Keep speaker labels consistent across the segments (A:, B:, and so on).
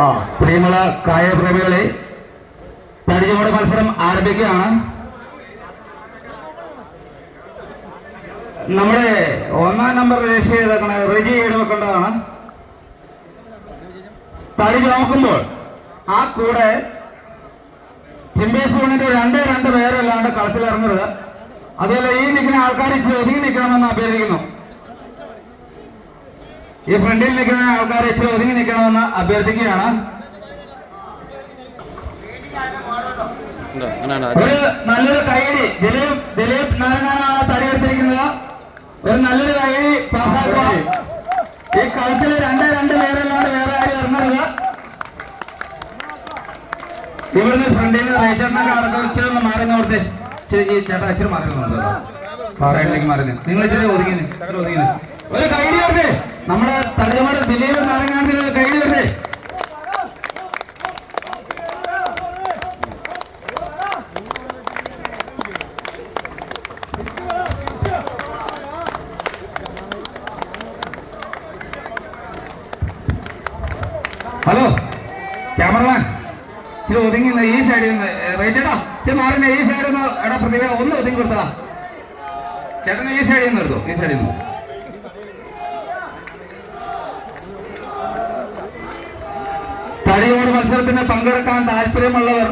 A: ആ
B: പ്രിയമുള്ള കായപ്രേമികളെ തടിചുമട് മത്സരം ആരംഭിക്കുകയാണ്. നമ്മുടെ ഒന്നാം നമ്പർ രജിസ്റ്റർ ചെയ്തേക്കണ റെജി ഇടവെക്കേണ്ടതാണ് തടി നോക്കുമ്പോൾ ആ കൂടെ ചിമ്പേസൂണിന്റെ രണ്ടേ രണ്ട് പേരല്ലാണ്ട് കളത്തിലിറങ്ങരുത്. അതുപോലെ ഈ നിൽക്കുന്ന ആൾക്കാർ ഒതുങ്ങി നിൽക്കണമെന്ന് അഭ്യർത്ഥിക്കുന്നു. ഈ ഫ്രണ്ടിൽ നിൽക്കുന്ന ആൾക്കാർ ഇച്ചിരി ഒതുങ്ങി നിൽക്കണമെന്ന് അഭ്യർത്ഥിക്കുകയാണ്. ഒരു നല്ലൊരു കൈയടി ദിലീപ് ദിലീപ് നാരായണനാണ് തടി എടുത്തിരിക്കുന്നത്. ഒരു നല്ലൊരു കൈയടി പാസ്സാക്കുക. ഈ കളത്തിൽ രണ്ട് രണ്ട് പേരല്ലാണ്ട് വേറെ ആരും ഇറങ്ങരുത്. ഇവിടുന്ന് ഫ്രണ്ടിൽ നിന്ന് റേച്ചറിനൊക്കെ അടക്കം ഇച്ചിരി ഒന്ന് മാറി നോർത്തെ ഈ ചേട്ടാ ഇച്ചിരി മാറി നോർത്തോ സൈഡിലേക്ക് മാറി. നിങ്ങൾ ഇച്ചിരി ഒതുങ്ങി ഒതുങ്ങി ഒരു വരട്ടെ നമ്മുടെ തടിയമ്മയുടെ ദിലീപ് നാരങ്ങാണ്ടിന് വരട്ടെ. ഹലോ ക്യാമറമാൻ ഇച്ചിരി ഒതുങ്ങി ഈ സൈഡിൽ നിന്ന് റേറ്റേട്ടാ ഇച്ചിരി മാറി ഈ സൈഡിൽ നിന്ന് എടാ പ്രതിഭ ഒന്ന് ഒതുങ്ങി കൊടുത്താ ചേട്ടൻ ഈ സൈഡിൽ നിന്ന് എടുത്തോ ഈ സൈഡിൽ നിന്ന് തടിയോട് മത്സരത്തിന് പങ്കെടുക്കാൻ താല്പര്യമുള്ളവർ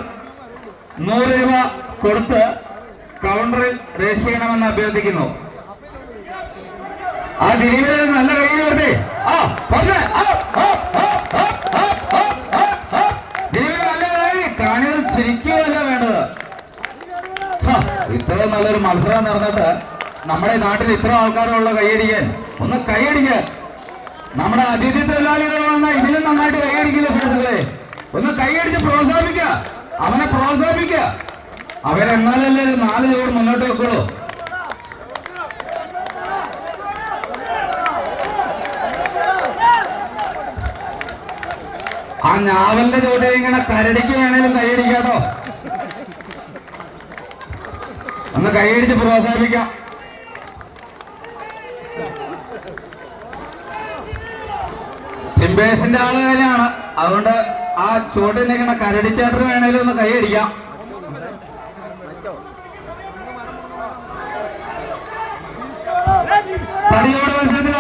B: നൂറ് രൂപ കൊടുത്ത് കൗണ്ടറിൽ രജിസ്റ്റർ ചെയ്യണമെന്ന് അഭ്യർത്ഥിക്കുന്നു. ആ ദിലീപിനെ നല്ല കയ്യിൽ കൊടുത്തേ. ആ ഇത്ര നല്ലൊരു മത്സരം നടന്നിട്ട് നമ്മുടെ നാട്ടിൽ ഇത്ര ആൾക്കാരുള്ള കൈയടിക്കാൻ. ഒന്ന് കൈയടിക്കാൻ നമ്മുടെ അതിഥി തൊഴിലാളികൾ വന്ന ഇതിലും നന്നായിട്ട് കൈയടിക്കില്ല സുഹൃത്തുക്കളെ? ഒന്ന് കൈയടിച്ച് പ്രോത്സാഹിപ്പിക്ക. അവനെ പ്രോത്സാഹിപ്പിക്ക. അവരെന്നാലല്ലേ നാല് ചോറ് മുന്നോട്ട് വെക്കുള്ളൂ. ആ ഞാവലിന്റെ ചോട്ടെ ഇങ്ങനെ കരടിക്ക് വേണേലും കൈയടിക്കാട്ടോ ഒന്ന് കൈയടിച്ച് പ്രോത്സാഹിപ്പിക്കാം. ചിമ്പേസിന്റെ ആൾ തന്നെയാണ്. അതുകൊണ്ട് ആ ചുവട്ടിൽ നിൽക്കുന്ന കരടിച്ചേട്ടന് വേണേലും ഒന്ന് കൈയടിക്കാം തടിയോട് മത്സരത്തിൽ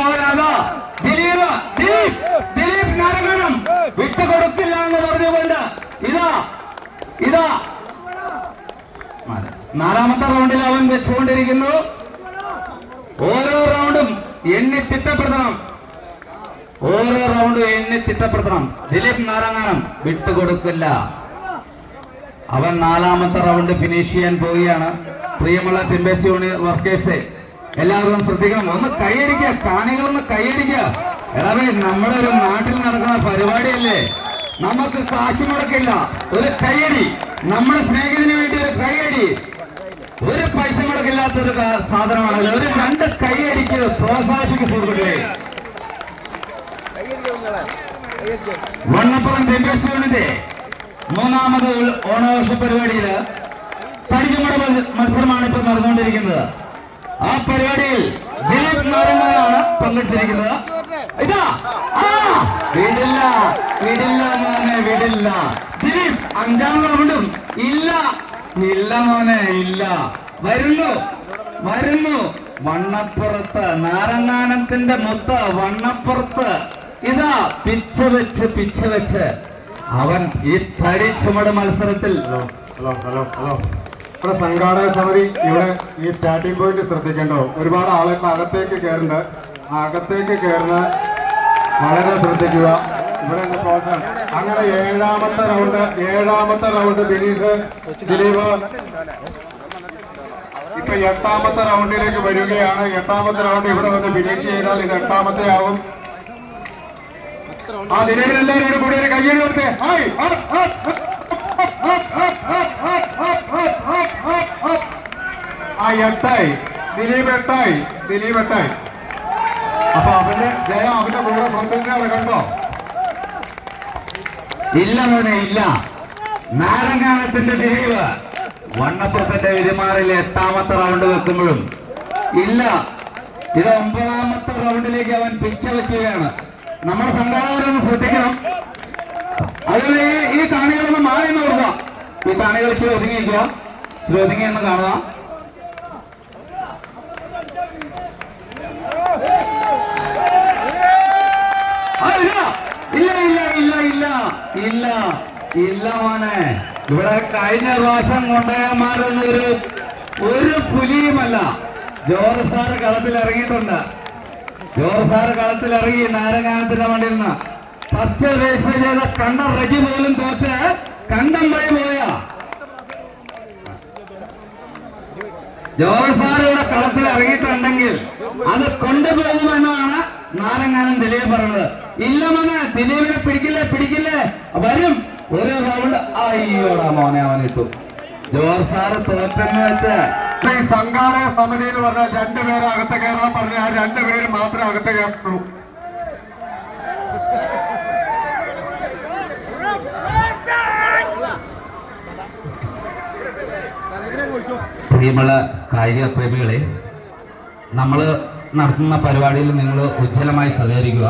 B: ദിലീപ് ദിലീപ് ദിലീപ് നാരങ്ങനം വിട്ടു കൊടുക്കില്ല എന്ന് പറഞ്ഞുകൊണ്ട് ഇതാ ഇതാ. നാലാമത്തെ റൗണ്ടിൽ അവൻ വെച്ചുകൊണ്ടിരിക്കുന്നു. ഓരോ റൗണ്ടും എണ്ണി തിട്ടപ്പെടുത്തണം. ഓരോ റൗണ്ടും എണ്ണി തിട്ടപ്പെടുത്തണം. ദിലീപ് നാരായണൻ വിട്ടുകൊടുക്കില്ല. അവൻ നാലാമത്തെ റൗണ്ട് ഫിനിഷ് ചെയ്യാൻ പോവുകയാണ്. പ്രിയമുള്ള ടിംബേസ് യൂണി വർക്കേഴ്സ് എല്ലാവരും ശ്രദ്ധിക്കണം. ഒന്ന് കൈയടിക്കുക കാണികളൊന്ന് കൈയടിക്കുക. എടാവേ നമ്മുടെ ഒരു നാട്ടിൽ നടക്കുന്ന പരിപാടിയല്ലേ? നമുക്ക് കാശ് മുടക്കില്ല. ഒരു കൈയടി. നമ്മുടെ സ്നേഹത്തിന് വേണ്ടി ഒരു കൈയടി. ഒരു പൈസ മുടക്കില്ലാത്ത ഒരു കാ- സാധനമാണല്ലോ. ഒരു രണ്ട് കൈയടിക്ക് പ്രോത്സാഹിപ്പിക്കും സുഹൃത്തുക്കളെ. വണ്ണപ്പുറം ടെമ്പേഴ്സ് യൂണിറ്റ് മൂന്നാമത് ഓണാഘോഷ പരിപാടിയിൽ തടിച്ചുമട മത്സരമാണ് ഇപ്പോൾ നടന്നുകൊണ്ടിരിക്കുന്നത്. ആ പരിപാടിയിൽ ദിലീപ് നാരായണനാണ് പങ്കെടുത്തിരിക്കുന്നത്. ഇതാ! ആ! വിടില്ല വിടില്ല മോനെ വിടില്ല. ദിലീപ് അഞ്ചാം റൗണ്ടും ഇല്ല. ഇല്ല മോനെ ഇല്ല. വരുന്നു വരുന്നു. വണ്ണപ്പുറത്ത് നാരങ്ങാനത്തിന്റെ മൊത്ത വണ്ണപ്പുറത്ത് ഇതാ പിച്ച വെച്ച് പിച്ച വെച്ച്. അവൻ ഈ തടി ചുമട് മത്സരത്തിൽ
A: ഹലോ ഹലോ ഹലോ ഇവിടെ സംഘാടക സമിതി ഇവിടെ ഈ സ്റ്റാർട്ടിംഗ് പോയിന്റ് ശ്രദ്ധിക്കേണ്ടോ ഒരുപാട് ആളുകൾ അകത്തേക്ക് കയറുന്നുണ്ട് അകത്തേക്ക് കയറുന്ന വളരെ ശ്രദ്ധിക്കുക. ഇവിടെ പ്രോത്സാഹനം അങ്ങനെ ഏഴാമത്തെ റൗണ്ട് ഏഴാമത്തെ റൗണ്ട് ദിലീഷ് ദിലീപ്. ഇപ്പൊ എട്ടാമത്തെ റൗണ്ടിലേക്ക് വരികയാണ്. എട്ടാമത്തെ റൗണ്ട് ഇവിടെ വന്ന് ഫിനിഷ് ചെയ്താൽ ഇത് എട്ടാമത്തെ ആവും. ആ നിലവിൽ എല്ലാവരോടും കൂടി ഒരു കയ്യടി കൊടുത്ത് ആ എട്ടായി ദിലീപ് എട്ടായി ദിലീപ് എട്ടായി അപ്പൊ അവന്റെ ജയ അവന്റെ കൂടെ ഫ്രണ്ടിലാണ് കണ്ടോ
B: ഇല്ല മോനെ ഇല്ല നാരങ്ങാനത്തിന്റെ ദിലീപ് വണ്ണപ്പുറത്തിന്റെ വിരുമാറിൽ എട്ടാമത്തെ റൗണ്ട് വെക്കുമ്പോഴും ഇല്ല ഇത് ഒമ്പതാമത്തെ റൗണ്ടിലേക്ക് അവൻ പിച്ചവെക്കുകയാണ് നമ്മുടെ സംഘാടകരൊന്ന് ശ്രദ്ധിക്കണം. അതുപോലെ ഈ കാണികളൊന്ന് മാറി എന്ന് ഓർക്കുക. ഈ കാണികൾ ഇച്ചിരി ഒതുങ്ങിയിരിക്കുക. ഇച്ചിരി ഒതുങ്ങി എന്ന് കാണുക. ഇല്ല. ഇല്ല മോനെ. ഇവിടെ കഴിഞ്ഞ പ്രാവശ്യം കൊണ്ടയന്മാരൊന്നും ഒരു ഒരു പുലിയുമല്ല. ജോർജ് സാറ് കളത്തിൽ ഇറങ്ങിയിട്ടുണ്ട് ജോർജ് സാറ് കളത്തിൽ ഇറങ്ങി നാരങ്ങാനത്തിന്റെ വണ്ടിയിൽ നിന്ന്. ഫസ്റ്റ് വേഷം ചെയ്ത കണ്ണ റജി പോലും തോറ്റ്. കണ്ടം വഴി പോയ. ജോർജ് സാർ ഇവിടെ കളത്തിൽ ഇറങ്ങിയിട്ടുണ്ടെങ്കിൽ അത് കൊണ്ടുപോകുമെന്നാണ് നാരങ്ങാനം ദിലീപ് പറഞ്ഞത്. ഇല്ല മോനെ ദിലീപിനെ പിടിക്കില്ലേ പിടിക്കില്ലേ? വരും. ഒരു റൗണ്ട് അയ്യോടാ മോനെ അവൻ തോറ്റെന്ന് വെച്ച്
A: ഈ സംഘാടക സമിതി എന്ന് പറഞ്ഞാൽ രണ്ടുപേരെ അകത്ത് കയറാൻ പറഞ്ഞ ആ രണ്ടുപേര് മാത്രമേ അകത്ത് കയറുള്ളൂ
B: പ്രിയമുള്ള കായിക പ്രേമികളെ നമ്മൾ നടത്തുന്ന പരിപാടിയിൽ നിങ്ങൾ ഉജ്ജ്വലമായി സഹകരിക്കുക.